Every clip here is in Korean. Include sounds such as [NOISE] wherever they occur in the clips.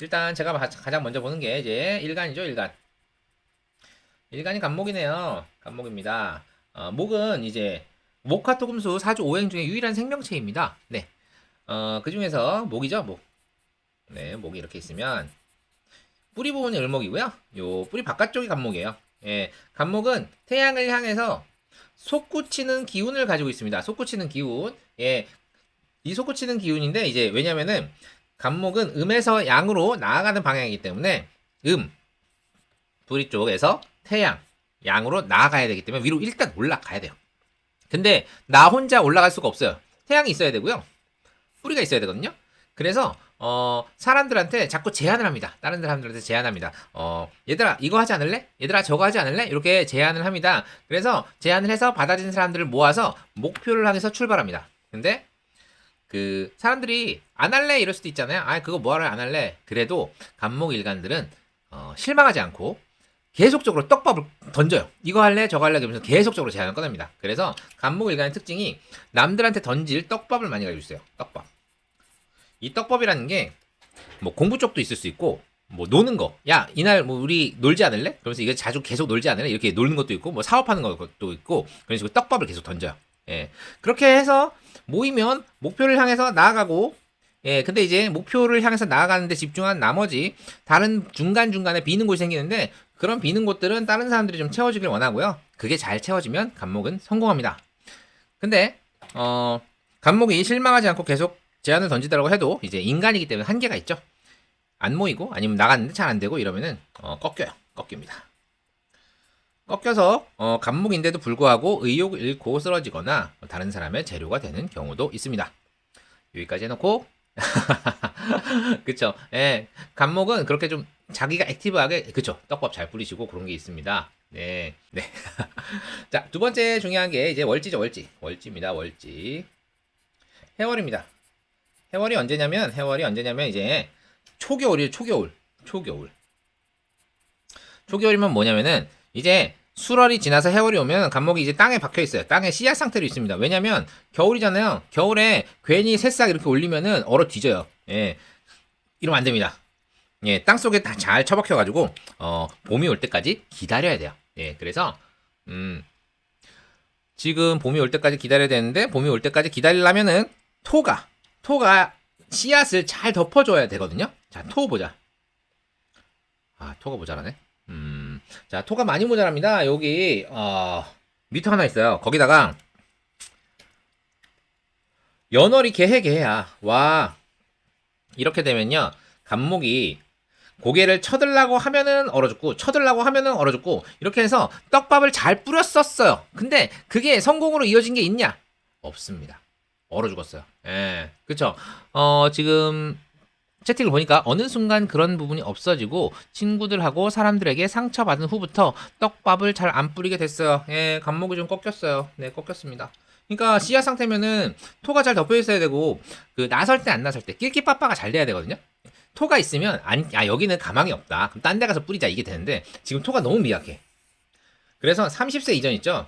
일단 제가 가- 가장 먼저 보는 게 이제 일간이죠, 일간. 일간이 간목이네요. 간목입니다. 어, 목은 이제 목화토금수 사주 오행 중에 유일한 생명체입니다. 네. 어, 그 중에서 목이죠, 목. 네, 목이 이렇게 있으면 뿌리 부분이 을목이고요. 요 뿌리 바깥쪽이 간목이에요. 예, 간목은 태양을 향해서 솟구치는 기운을 가지고 있습니다. 솟구치는 기운. 예, 이 솟구치는 기운인데 이제 왜냐면은 간목은 음에서 양으로 나아가는 방향이기 때문에 음 뿌리 쪽에서 태양 양으로 나아가야 되기 때문에 위로 일단 올라가야 돼요. 근데 나 혼자 올라갈 수가 없어요. 태양이 있어야 되고요. 뿌리가 있어야 되거든요. 그래서 어 사람들한테 자꾸 제안을 합니다. 다른 사람들한테 제안합니다. 어 얘들아 이거 하지 않을래? 얘들아 저거 하지 않을래? 이렇게 제안을 합니다. 그래서 제안을 해서 받아진 사람들을 모아서 목표를 향해서 출발합니다. 근데 그 사람들이 안 할래 이럴 수도 있잖아요. 아 그거 뭐하러 안 할래? 그래도 간목 일간들은 어, 실망하지 않고 계속적으로 떡밥을 던져요. 이거 할래 저거 할래 그러면서 계속적으로 제안을 꺼냅니다. 그래서 간목 일간의 특징이 남들한테 던질 떡밥을 많이 가지고 있어요. 떡밥. 이 떡밥이라는 게 뭐 공부 쪽도 있을 수 있고 뭐 노는 거. 야 이날 뭐 우리 놀지 않을래? 그러면서 이거 자주 계속 놀지 않을래? 이렇게 놀는 것도 있고 뭐 사업하는 것도 있고 그런 식으로 떡밥을 계속 던져요. 예. 그렇게 해서 모이면 목표를 향해서 나아가고 예, 근데 이제 목표를 향해서 나아가는데 집중한 나머지 다른 중간중간에 비는 곳이 생기는데 그런 비는 곳들은 다른 사람들이 좀 채워주길 원하고요. 그게 잘 채워지면 간목은 성공합니다. 근데 어, 간목이 실망하지 않고 계속 제안을 던지더라고 해도 이제 인간이기 때문에 한계가 있죠. 안 모이고 아니면 나갔는데 잘 안 되고 이러면은 어, 꺾여요. 꺾입니다. 꺾여서 어, 간목인데도 불구하고 의욕을 잃고 쓰러지거나 다른 사람의 재료가 되는 경우도 있습니다. 여기까지 해놓고 [LAUGHS] 그쵸. 예. 간목은 그렇게 좀 자기가 액티브하게 그쵸. 떡밥 잘 뿌리시고 그런 게 있습니다. 네. 네. [LAUGHS] 자, 두 번째 중요한 게 이제 월지죠, 월지. 월지입니다, 월지. 해월입니다. 해월이 언제냐면 해월이 언제냐면 이제 초겨울이에요, 초겨울. 초겨울. 초겨울이면 뭐냐면은 이제 수월이 지나서 해월이 오면 간목이 이제 땅에 박혀 있어요. 땅에 씨앗 상태로 있습니다. 왜냐면 겨울이잖아요. 겨울에 괜히 새싹 이렇게 올리면은 얼어 뒤져요. 예. 이러면 안 됩니다. 예, 땅 속에 다 잘 처박혀 가지고 어, 봄이 올 때까지 기다려야 돼요. 예. 그래서 음. 지금 봄이 올 때까지 기다려야 되는데 봄이 올 때까지 기다리려면은 토가 토가 씨앗을 잘 덮어줘야 되거든요. 자, 토 보자. 아, 토가 모자라네. 음, 자, 토가 많이 모자랍니다. 여기, 어, 밑에 하나 있어요. 거기다가, 연월이 개해 개해야. 와, 이렇게 되면요. 간목이 고개를 쳐들라고 하면은 얼어 죽고, 쳐들라고 하면은 얼어 죽고, 이렇게 해서 떡밥을 잘 뿌렸었어요. 근데 그게 성공으로 이어진 게 있냐? 없습니다. 얼어 죽었어요. 예. 그쵸. 어, 지금, 채팅을 보니까 어느 순간 그런 부분이 없어지고 친구들하고 사람들에게 상처받은 후부터 떡밥을 잘 안 뿌리게 됐어요. 예, 간목이 좀 꺾였어요. 네, 꺾였습니다. 그러니까 씨앗 상태면은 토가 잘 덮여 있어야 되고 그 나설 때 안 나설 때 낄끼빠빠가 잘 돼야 되거든요. 토가 있으면 안, 아 여기는 가망이 없다. 그럼 딴 데 가서 뿌리자 이게 되는데 지금 토가 너무 미약해. 그래서 30세 이전 있죠.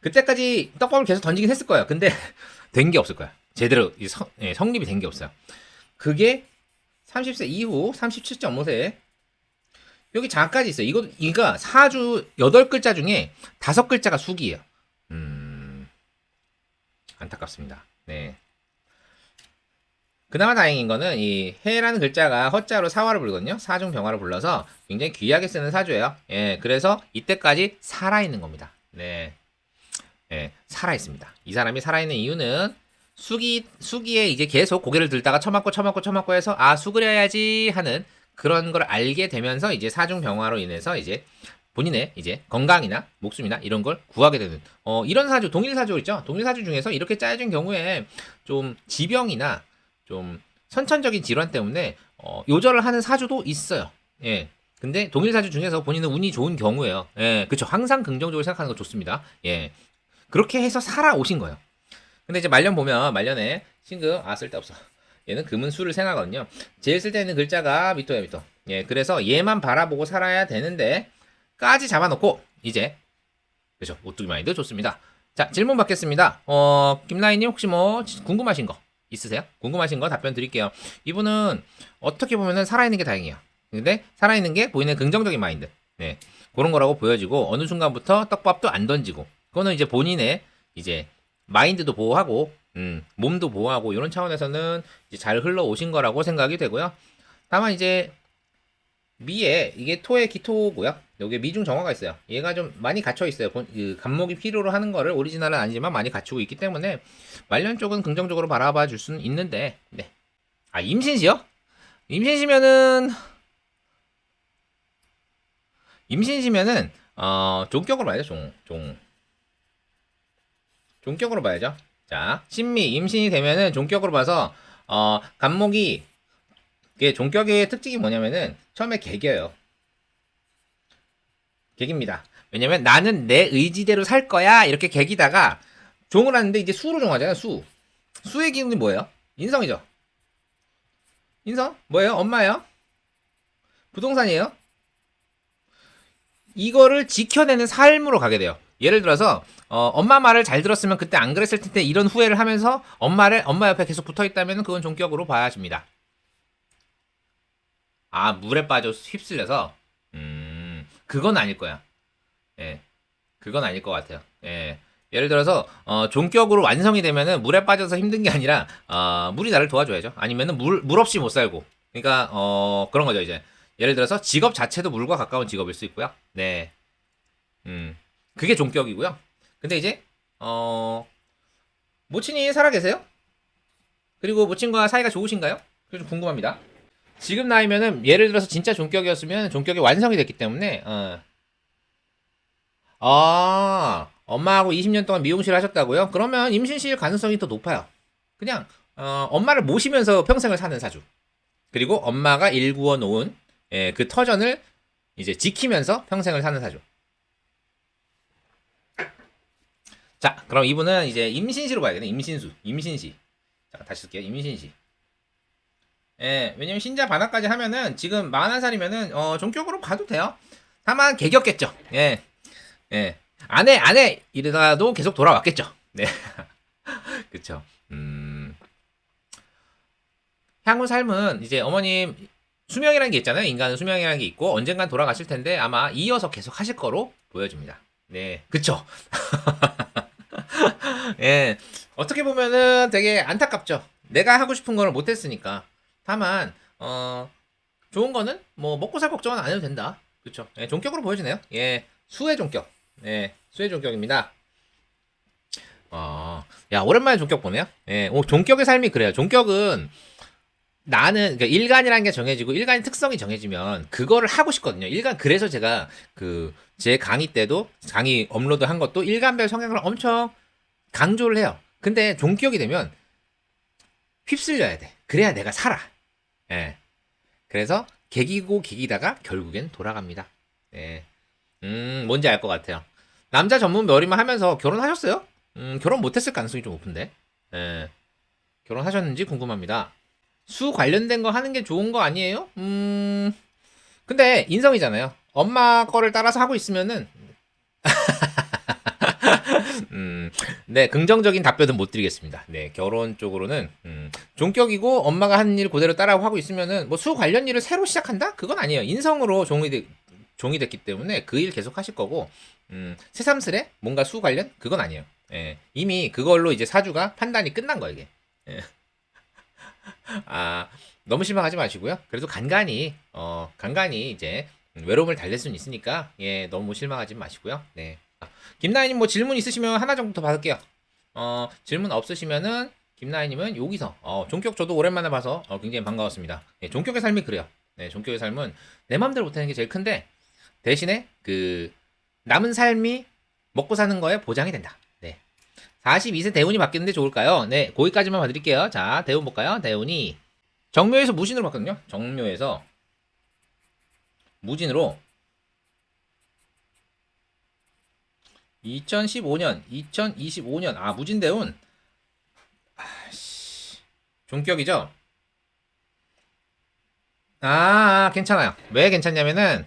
그때까지 떡밥을 계속 던지긴 했을 거예요. 근데 [LAUGHS] 된 게 없을 거야. 제대로 이 성, 예, 성립이 된 게 없어요. 그게 30세 이후 37.5세 여기 장까지 있어요. 이거 이가 사주 8글자 중에 5글자가 수기예요. 음. 안타깝습니다. 네. 그나마 다행인 거는 이 해라는 글자가 허자로 사화를 부르거든요. 사중 병화를 불러서 굉장히 귀하게 쓰는 사주예요. 예. 그래서 이때까지 살아 있는 겁니다. 네. 예. 살아 있습니다. 이 사람이 살아 있는 이유는 수기 수기에 이제 계속 고개를 들다가 처맞고 처맞고 처맞고 해서 아 수그려야지 하는 그런 걸 알게 되면서 이제 사중 병화로 인해서 이제 본인의 이제 건강이나 목숨이나 이런 걸 구하게 되는 어 이런 사주 동일 사주 있죠? 동일 사주 중에서 이렇게 짜여진 경우에 좀 지병이나 좀 선천적인 질환 때문에 어 요절을 하는 사주도 있어요. 예. 근데 동일 사주 중에서 본인은 운이 좋은 경우예요. 예. 그쵸. 항상 긍정적으로 생각하는 거 좋습니다. 예. 그렇게 해서 살아오신 거예요 근데 이제 말년 보면 말년에 신금 아 쓸데없어. 얘는 금은 수를 생하거든요. 제일 쓸데있는 글자가 미토야 미토. 예, 그래서 얘만 바라보고 살아야 되는데 까지 잡아놓고 이제 그죠 오뚜기 마인드 좋습니다. 자 질문 받겠습니다. 어 김라인님 혹시 뭐 궁금하신 거 있으세요? 궁금하신 거 답변 드릴게요. 이분은 어떻게 보면은 살아있는 게 다행이에요. 근데 살아있는 게 보이는 긍정적인 마인드. 네. 그런 거라고 보여지고 어느 순간부터 떡밥도 안 던지고 그거는 이제 본인의 이제 마인드도 보호하고 음, 몸도 보호하고 이런 차원에서는 잘 흘러오신 거라고 생각이 되고요. 다만 이제 미에 이게 토의 기토고요. 여기 미중 정화가 있어요. 얘가 좀 많이 갇혀 있어요. 본- 그 간목이 필요로 하는 거를 오리지널은 아니지만 많이 갖추고 있기 때문에 말년 쪽은 긍정적으로 바라봐 줄 수는 있는데, 네. 아 임신시요? 임신시면은 임신시면은 어 종격으로 봐야죠. 종 종. 종격으로 봐야죠. 자 신미 임신이 되면은 종격으로 봐서 어 간목이 이게 종격의 특징이 뭐냐면은 처음에 개겨요. 개깁니다. 왜냐면 나는 내 의지대로 살 거야 이렇게 개기다가 종을 하는데 이제 수로 종하잖아요. 수. 수의 기운이 뭐예요? 인성이죠. 인성? 뭐예요? 엄마예요? 부동산이에요? 이거를 지켜내는 삶으로 가게 돼요. 예를 들어서 어, 엄마 말을 잘 들었으면 그때 안 그랬을 텐데 이런 후회를 하면서 엄마를 엄마 옆에 계속 붙어 있다면 그건 종격으로 봐야 합니다. 아 물에 빠져 휩쓸려서 음 그건 아닐 거야. 예, 그건 아닐 것 같아요. 예. 예를 들어서 어, 종격으로 완성이 되면은 물에 빠져서 힘든 게 아니라 어, 물이 나를 도와줘야죠. 아니면은 물, 물 없이 못 살고. 그러니까 어, 그런 거죠 이제. 예를 들어서 직업 자체도 물과 가까운 직업일 수 있고요. 네. 음. 그게 종격이고요. 근데 이제 어 모친이 살아 계세요? 그리고 모친과 사이가 좋으신가요? 그게 좀 궁금합니다. 지금 나이면은 예를 들어서 진짜 종격이었으면 종격이 완성이 됐기 때문에 어. 아 엄마하고 20년 동안 미용실을 하셨다고요? 그러면 임신실 가능성이 더 높아요. 그냥 어, 엄마를 모시면서 평생을 사는 사주. 그리고 엄마가 일구어 놓은 예, 그 터전을 이제 지키면서 평생을 사는 사주. 자, 그럼 이분은 이제 임신시로 봐야겠네. 임신수, 임신시. 자, 다시 쓸게요. 임신시. 예, 왜냐면 신자 반학까지 하면은 지금 41살이면은 어, 종격으로 가도 돼요. 다만 개겼겠죠. 예. 예. 안 해! 이러다가도 계속 돌아왔겠죠. 네. [LAUGHS] 그쵸. 음. 향후 삶은 이제 어머님 수명이라는 게 있잖아요. 인간은 수명이라는 게 있고 언젠간 돌아가실 텐데 아마 이어서 계속 하실 거로 보여집니다. 네. 그쵸. [LAUGHS] 예. 어떻게 보면은 되게 안타깝죠. 내가 하고 싶은 거를 못 했으니까. 다만, 어, 좋은 거는 뭐 먹고 살 걱정은 안 해도 된다. 그쵸. 예, 종격으로 보여지네요. 예. 수의 종격. 네, 수의 종격입니다. 어, 야, 오랜만에 종격 보네요. 예, 오, 종격의 삶이 그래요. 종격은 나는, 그러니까 일간이라는 게 정해지고, 일간의 특성이 정해지면, 그거를 하고 싶거든요. 일간, 그래서 제가 그, 제 강의 때도, 강의 업로드 한 것도 일간별 성향을 엄청 강조를 해요. 근데 종격이 되면, 휩쓸려야 돼. 그래야 내가 살아. 예. 그래서, 개기고 개기다가 결국엔 돌아갑니다. 예. 음, 뭔지 알 것 같아요. 남자 전문 머리만 하면서 결혼하셨어요? 음, 결혼 못했을 가능성이 좀 높은데. 예. 결혼하셨는지 궁금합니다. 수 관련된 거 하는 게 좋은 거 아니에요? 음, 근데 인성이잖아요. 엄마 거를 따라서 하고 있으면은, 음, 네, 긍정적인 답변은 못 드리겠습니다. 네, 결혼 쪽으로는, 음, 종격이고 엄마가 하는 일 그대로 따라하고 하고 있으면은, 뭐 수 관련 일을 새로 시작한다? 그건 아니에요. 인성으로 종이, 되, 종이 됐기 때문에 그 일 계속 하실 거고, 음, 새삼스레 뭔가 수 관련? 그건 아니에요. 예, 이미 그걸로 이제 사주가 판단이 끝난 거예요, 이게. 예. [LAUGHS] 아, 너무 실망하지 마시고요. 그래도 간간히, 어, 간간히 이제 외로움을 달랠 수는 있으니까, 예, 너무 실망하지 마시고요. 네. 아, 김나희님 뭐 질문 있으시면 하나 정도 더 받을게요. 어, 질문 없으시면은, 김나희님은 여기서, 어, 종격 저도 오랜만에 봐서, 어, 굉장히 반가웠습니다. 예, 종격의 삶이 그래요. 네, 종격의 삶은 내 마음대로 못하는 게 제일 큰데, 대신에 그, 남은 삶이 먹고 사는 거에 보장이 된다. 네. 42세 대운이 바뀌는데 좋을까요? 네, 거기까지만 봐드릴게요. 자, 대운 볼까요? 대운이 정묘에서 무신으로 바뀌거든요. 정묘에서 무진으로 2015년, 2025년 아 무진 대운 아씨 종격이죠. 아, 아, 괜찮아요. 왜 괜찮냐면은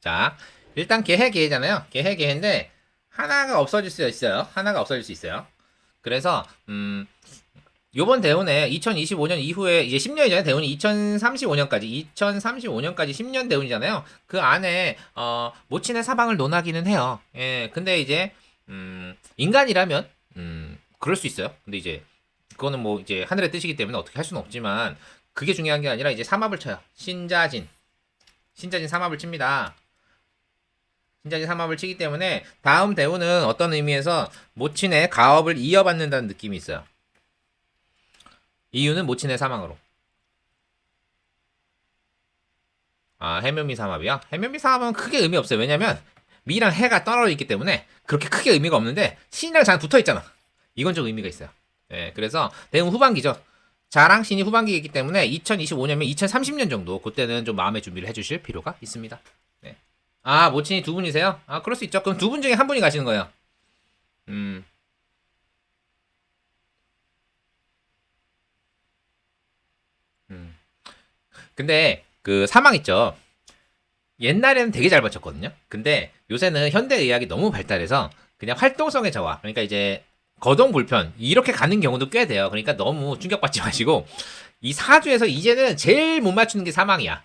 자 일단 개해 개해잖아요. 개해 개해인데 하나가 없어질 수 있어요. 하나가 없어질 수 있어요. 그래서 음 요번 대운에 2025년 이후에 이제 10년이잖아요. 대운이 2035년까지 2035년까지 10년 대운이잖아요. 그 안에 어 모친의 사방을 논하기는 해요. 예. 근데 이제 음 인간이라면 음 그럴 수 있어요. 근데 이제 그거는 뭐 이제 하늘의 뜻이기 때문에 어떻게 할 수는 없지만 그게 중요한 게 아니라 이제 삼합을 쳐요. 신자진. 신자진 삼합을 칩니다. 신자진 삼합을 치기 때문에 다음 대운은 어떤 의미에서 모친의 가업을 이어받는다는 느낌이 있어요. 이유는 모친의 사망으로. 아, 해묘미 삼합이요? 해묘미 삼합은 크게 의미 없어요. 왜냐면 미랑 해가 떨어져 있기 때문에 그렇게 크게 의미가 없는데 신이랑 잘 붙어 있잖아. 이건 좀 의미가 있어요. 예, 그래서 대응 후반기죠. 자랑 신이 후반기이기 때문에 2025년이면 2030년 정도 그때는 좀 마음의 준비를 해주실 필요가 있습니다. 네. 아 모친이 두 분이세요? 아 그럴 수 있죠. 그럼 두 분 중에 한 분이 가시는 거예요. 음. 음. 근데 그 사망 있죠. 옛날에는 되게 잘 맞췄거든요. 근데 요새는 현대 의학이 너무 발달해서 그냥 활동성의 저하. 그러니까 이제 거동 불편 이렇게 가는 경우도 꽤 돼요. 그러니까 너무 충격받지 [LAUGHS] 마시고 이 사주에서 이제는 제일 못 맞추는 게 사망이야.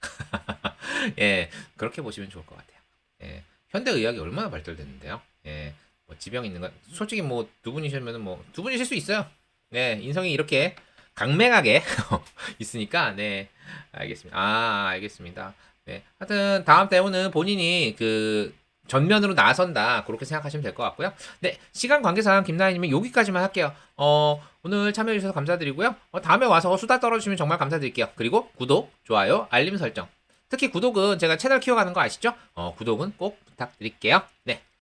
[LAUGHS] 예, 그렇게 보시면 좋을 것 같아요. 예, 현대 의학이 얼마나 발달됐는데요. 예, 뭐 지병 있는 건 솔직히 뭐 두 분이시면은 뭐두 분이실 수 있어요. 네, 인성이 이렇게 강맹하게 [LAUGHS] 있으니까 네, 알겠습니다. 아, 알겠습니다. 네, 하여튼 다음 대우는 본인이 그 전면으로 나선다 그렇게 생각하시면 될 것 같고요. 네, 시간 관계상 김나희님은 여기까지만 할게요. 어, 오늘 참여해주셔서 감사드리고요. 어, 다음에 와서 수다 떨어주시면 정말 감사드릴게요. 그리고 구독, 좋아요, 알림 설정. 특히 구독은 제가 채널 키워가는 거 아시죠? 어, 구독은 꼭 부탁드릴게요. 네,